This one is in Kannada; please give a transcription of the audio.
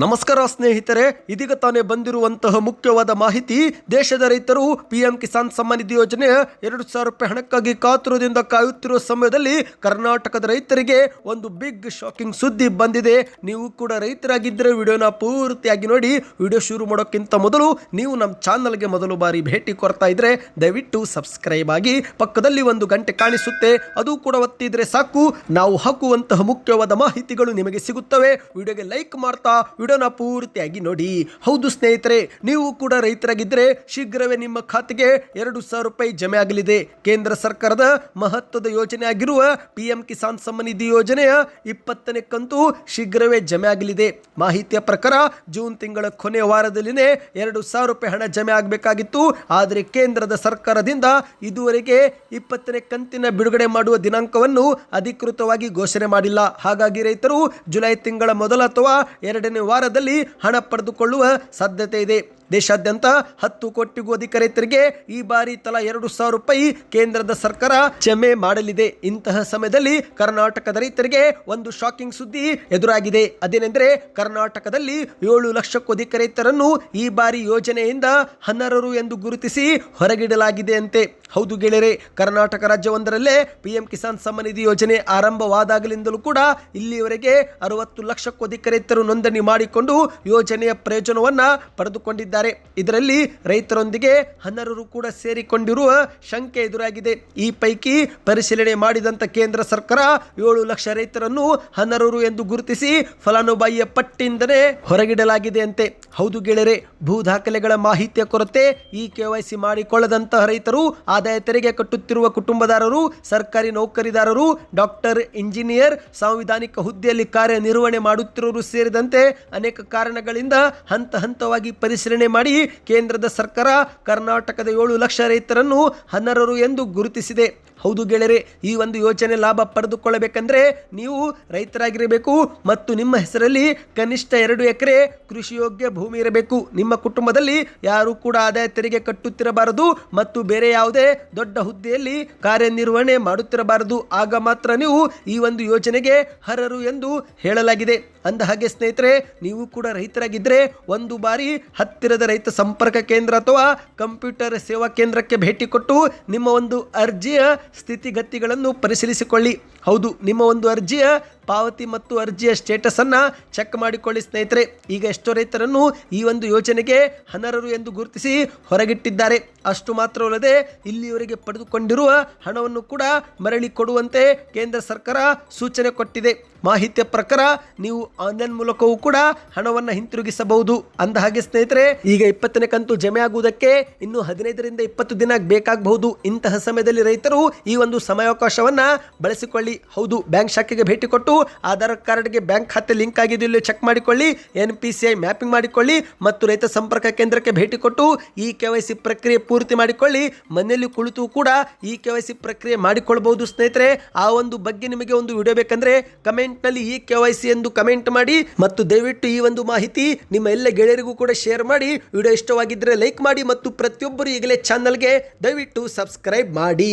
ನಮಸ್ಕಾರ ಸ್ನೇಹಿತರೆ, ಇದೀಗ ತಾನೇ ಬಂದಿರುವಂತಹ ಮುಖ್ಯವಾದ ಮಾಹಿತಿ, ದೇಶದ ರೈತರು ಪಿಎಂ ಕಿಸಾನ್ ಸಮ್ಮಾನ್ ನಿಧಿ ಯೋಜನೆ ಎರಡು ಸಾವಿರ ರೂಪಾಯಿ ಹಣಕ್ಕಾಗಿ ಕಾತುರದಿಂದ ಕಾಯುತ್ತಿರುವ ಸಮಯದಲ್ಲಿ ಕರ್ನಾಟಕದ ರೈತರಿಗೆ ಒಂದು ಬಿಗ್ ಶಾಕಿಂಗ್ ಸುದ್ದಿ ಬಂದಿದೆ. ನೀವು ಕೂಡ ರೈತರಾಗಿದ್ದರೆ ವಿಡಿಯೋನ ಪೂರ್ತಿಯಾಗಿ ನೋಡಿ. ವಿಡಿಯೋ ಶುರು ಮಾಡೋಕ್ಕಿಂತ ಮೊದಲು ನೀವು ನಮ್ಮ ಚಾನಲ್ಗೆ ಮೊದಲು ಬಾರಿ ಭೇಟಿ ಕೊಡ್ತಾ ಇದ್ರೆ ದಯವಿಟ್ಟು ಸಬ್ಸ್ಕ್ರೈಬ್ ಆಗಿ ಪಕ್ಕದಲ್ಲಿ ಒಂದು ಗಂಟೆ ಕಾಣಿಸುತ್ತೆ. ಅದು ಕೂಡ ಒತ್ತಿದ್ರೆ ಸಾಕು. ನಾವು ಹಾಕುವಂತಹ ಮುಖ್ಯವಾದ ಮಾಹಿತಿಗಳು ನಿಮಗೆ ಸಿಗುತ್ತವೆ. ವಿಡಿಯೋಗೆ ಲೈಕ್ ಮಾಡ್ತಾ ವಿಡಿಯೋನ ಪೂರ್ತಿಯಾಗಿ ನೋಡಿ. ಹೌದು ಸ್ನೇಹಿತರೆ, ನೀವು ಕೂಡ ರೈತರಾಗಿದ್ದರೆ ಶೀಘ್ರವೇ ನಿಮ್ಮ ಖಾತೆಗೆ ಎರಡು ಸಾವಿರ ರೂಪಾಯಿ ಜಮೆ ಆಗಲಿದೆ. ಕೇಂದ್ರ ಸರ್ಕಾರದ ಮಹತ್ವದ ಯೋಜನೆ ಆಗಿರುವ ಪಿ ಎಂ ಕಿಸಾನ್ ನಿಧಿ ಯೋಜನೆಯ ಇಪ್ಪತ್ತನೇ ಕಂತು ಶೀಘ್ರವೇ ಜಮೆ ಆಗಲಿದೆ. ಮಾಹಿತಿಯ ಪ್ರಕಾರ, ಜೂನ್ ತಿಂಗಳ ಕೊನೆಯ ವಾರದಲ್ಲಿನೇ ಎರಡು ಸಾವಿರ ರೂಪಾಯಿ ಹಣ ಜಮೆ ಆಗಬೇಕಾಗಿತ್ತು. ಆದರೆ ಕೇಂದ್ರದ ಸರ್ಕಾರದಿಂದ ಇದುವರೆಗೆ ಇಪ್ಪತ್ತನೇ ಕಂತಿನ ಬಿಡುಗಡೆ ಮಾಡುವ ದಿನಾಂಕವನ್ನು ಅಧಿಕೃತವಾಗಿ ಘೋಷಣೆ ಮಾಡಿಲ್ಲ. ಹಾಗಾಗಿ ರೈತರು ಜುಲೈ ತಿಂಗಳ ಮೊದಲ ಅಥವಾ ಎರಡನೇ ವಾರದಲ್ಲಿ ಹಣ ಪಡೆದುಕೊಳ್ಳುವ ಸಾಧ್ಯತೆ ಇದೆ. ದೇಶಾದ್ಯಂತ ಹತ್ತು ಕೋಟಿಗೂ ಅಧಿಕ ರೈತರಿಗೆ ಈ ಬಾರಿ ತಲಾ ಎರಡು ಸಾವಿರ ರೂಪಾಯಿ ಕೇಂದ್ರದ ಸರ್ಕಾರ ಜಮೆ ಮಾಡಲಿದೆ. ಇಂತಹ ಸಮಯದಲ್ಲಿ ಕರ್ನಾಟಕದ ರೈತರಿಗೆ ಒಂದು ಶಾಕಿಂಗ್ ಸುದ್ದಿ ಎದುರಾಗಿದೆ. ಅದೇನೆಂದರೆ ಕರ್ನಾಟಕದಲ್ಲಿ ಏಳು ಲಕ್ಷಕ್ಕೂ ಅಧಿಕ ರೈತರನ್ನು ಈ ಬಾರಿ ಯೋಜನೆಯಿಂದ ಅನರ್ಹರು ಎಂದು ಗುರುತಿಸಿ ಹೊರಗಿಡಲಾಗಿದೆ ಅಂತೆ. ಹೌದು ಗೆಳೆಯರೆ, ಕರ್ನಾಟಕ ರಾಜ್ಯವೊಂದರಲ್ಲೇ ಪಿಎಂ ಕಿಸಾನ್ ಸಮ್ಮಾನ್ ನಿಧಿ ಯೋಜನೆ ಆರಂಭವಾದಾಗಲಿಂದಲೂ ಕೂಡ ಇಲ್ಲಿಯವರೆಗೆ ಅರವತ್ತು ಲಕ್ಷಕ್ಕೂ ಅಧಿಕ ರೈತರು ನೋಂದಣಿ ಮಾಡಿಕೊಂಡು ಯೋಜನೆಯ ಪ್ರಯೋಜನವನ್ನು ಪಡೆದುಕೊಂಡಿದ್ದಾರೆ. ಇದರಲ್ಲಿ ರೈತರೊಂದಿಗೆ ಹನ್ನರರು ಕೂಡ ಸೇರಿಕೊಂಡಿರುವ ಶಂಕೆ ಎದುರಾಗಿದೆ. ಈ ಪೈಕಿ ಪರಿಶೀಲನೆ ಮಾಡಿದಂಥ ಕೇಂದ್ರ ಸರ್ಕಾರ ಏಳು ಲಕ್ಷ ರೈತರನ್ನು ಅನರ್ಹರು ಎಂದು ಗುರುತಿಸಿ ಫಲಾನುಭವಿಯ ಪಟ್ಟಿಯಿಂದಲೇ ಹೊರಗಿಡಲಾಗಿದೆ ಅಂತೆ. ಹೌದು ಗೆಳೆಯರೆ, ಭೂ ದಾಖಲೆಗಳ ಮಾಹಿತಿಯ ಕೊರತೆ ಈ ಕೆವೈಸಿ ಮಾಡಿಕೊಳ್ಳದಂತಹ ರೈತರು, ಆದಾಯ ತೆರಿಗೆ ಕಟ್ಟುತ್ತಿರುವ ಕುಟುಂಬದಾರರು, ಸರ್ಕಾರಿ ನೌಕರಿದಾರರು, ಡಾಕ್ಟರ್, ಇಂಜಿನಿಯರ್, ಸಾಂವಿಧಾನಿಕ ಹುದ್ದೆಯಲ್ಲಿ ಕಾರ್ಯನಿರ್ವಹಣೆ ಮಾಡುತ್ತಿರುವರು ಸೇರಿದಂತೆ ಅನೇಕ ಕಾರಣಗಳಿಂದ ಹಂತ ಹಂತವಾಗಿ ಪರಿಶೀಲನೆ ಮಾಡಿ ಕೇಂದ್ರದ ಸರ್ಕಾರ ಕರ್ನಾಟಕದ ಏಳು ಲಕ್ಷ ರೈತರನ್ನು ಅನರ್ಹರು ಎಂದು ಗುರುತಿಸಿದೆ. ಹೌದು ಗೆಳೆಯರೆ, ಈ ಒಂದು ಯೋಜನೆ ಲಾಭ ಪಡೆದುಕೊಳ್ಳಬೇಕಂದ್ರೆ ನೀವು ರೈತರಾಗಿರಬೇಕು ಮತ್ತು ನಿಮ್ಮ ಹೆಸರಲ್ಲಿ ಕನಿಷ್ಠ ಎರಡು ಎಕರೆ ಕೃಷಿಯೋಗ್ಯ ಭೂಮಿ ಇರಬೇಕು. ನಿಮ್ಮ ಕುಟುಂಬದಲ್ಲಿ ಯಾರೂ ಕೂಡ ಆದಾಯ ತೆರಿಗೆ ಕಟ್ಟುತ್ತಿರಬಾರದು ಮತ್ತು ಬೇರೆ ಯಾವುದೇ ದೊಡ್ಡ ಹುದ್ದೆಯಲ್ಲಿ ಕಾರ್ಯನಿರ್ವಹಣೆ ಮಾಡುತ್ತಿರಬಾರದು. ಆಗ ಮಾತ್ರ ನೀವು ಈ ಒಂದು ಯೋಜನೆಗೆ ಅರ್ಹರು ಎಂದು ಹೇಳಲಾಗಿದೆ. ಅಂದ ಹಾಗೆ ಸ್ನೇಹಿತರೆ, ನೀವು ಕೂಡ ರೈತರಾಗಿದ್ದರೆ ಒಂದು ಬಾರಿ ಹತ್ತಿರದ ರೈತ ಸಂಪರ್ಕ ಕೇಂದ್ರ ಅಥವಾ ಕಂಪ್ಯೂಟರ್ ಸೇವಾ ಕೇಂದ್ರಕ್ಕೆ ಭೇಟಿ ಕೊಟ್ಟು ನಿಮ್ಮ ಒಂದು ಅರ್ಜಿಯ ಸ್ಥಿತಿಗತಿಗಳನ್ನು ಪರಿಶೀಲಿಸಿಕೊಳ್ಳಿ. ಹೌದು ನಿಮ್ಮ ಒಂದು ಅರ್ಜಿಯ ಪಾವತಿ ಮತ್ತು ಅರ್ಜಿಯ ಸ್ಟೇಟಸನ್ನು ಚೆಕ್ ಮಾಡಿಕೊಳ್ಳಿ ಸ್ನೇಹಿತರೆ. ಈಗ ಎಷ್ಟೋ ರೈತರನ್ನು ಈ ಒಂದು ಯೋಜನೆಗೆ ಅನರ್ಹರು ಎಂದು ಗುರುತಿಸಿ ಹೊರಗಿಟ್ಟಿದ್ದಾರೆ. ಅಷ್ಟು ಮಾತ್ರವಲ್ಲದೆ ಇಲ್ಲಿಯವರೆಗೆ ಪಡೆದುಕೊಂಡಿರುವ ಹಣವನ್ನು ಕೂಡ ಮರಳಿ ಕೊಡುವಂತೆ ಕೇಂದ್ರ ಸರ್ಕಾರ ಸೂಚನೆ ಕೊಟ್ಟಿದೆ. ಮಾಹಿತಿಯ ಪ್ರಕಾರ ನೀವು ಆನ್ಲೈನ್ ಮೂಲಕವೂ ಕೂಡ ಹಣವನ್ನು ಹಿಂತಿರುಗಿಸಬಹುದು. ಅಂದ ಹಾಗೆ ಸ್ನೇಹಿತರೆ, ಈಗ ಇಪ್ಪತ್ತನೇ ಕಂತು ಜಮೆ ಆಗುವುದಕ್ಕೆ ಇನ್ನು ಹದಿನೈದರಿಂದ ಇಪ್ಪತ್ತು ದಿನ ಬೇಕಾಗಬಹುದು. ಇಂತಹ ಸಮಯದಲ್ಲಿ ರೈತರು ಈ ಒಂದು ಸಮಯಾವಕಾಶವನ್ನು ಬಳಸಿಕೊಳ್ಳಿ. ಹೌದು, ಬ್ಯಾಂಕ್ ಶಾಖೆಗೆ ಭೇಟಿ ಕೊಟ್ಟು ಆಧಾರ್ ಕಾರ್ಡ್ಗೆ ಬ್ಯಾಂಕ್ ಖಾತೆ ಲಿಂಕ್ ಆಗಿದೆಯಲ್ಲಿ ಚೆಕ್ ಮಾಡಿಕೊಳ್ಳಿ N P C I mapping ಮಾಡಿಕೊಳ್ಳಿ ಮತ್ತು ರೈತ ಸಂಪರ್ಕ ಕೇಂದ್ರಕ್ಕೆ ಭೇಟಿ ಕೊಟ್ಟು ಈ ಕೆ ವೈ ಸಿ ಪ್ರಕ್ರಿಯೆ ಪೂರ್ತಿ ಮಾಡಿಕೊಳ್ಳಿ. ಮನೆಯಲ್ಲಿ ಕುಳಿತು ಕೂಡ ಈ ಕೆ ವೈ ಸಿ ಪ್ರಕ್ರಿಯೆ ಮಾಡಿಕೊಳ್ಬಹುದು ಸ್ನೇಹಿತರೆ. ಆ ಒಂದು ಬಗ್ಗೆ ನಿಮಗೆ ಒಂದು ವಿಡಿಯೋ ಬೇಕಂದ್ರೆ ಕಮೆಂಟ್ನಲ್ಲಿ ಈ ಕೆ ವೈ ಸಿ ಎಂದು ಕಮೆಂಟ್ ಮಾಡಿ ಮತ್ತು ದಯವಿಟ್ಟು ಈ ಒಂದು ಮಾಹಿತಿ ನಿಮ್ಮ ಎಲ್ಲ ಗೆಳೆಯರಿಗೂ ಕೂಡ ಶೇರ್ ಮಾಡಿ. ವಿಡಿಯೋ ಇಷ್ಟವಾಗಿದ್ದರೆ ಲೈಕ್ ಮಾಡಿ ಮತ್ತು ಪ್ರತಿಯೊಬ್ಬರು ಈಗಲೇ ಚಾನಲ್ಗೆ ದಯವಿಟ್ಟು ಸಬ್ಸ್ಕ್ರೈಬ್ ಮಾಡಿ.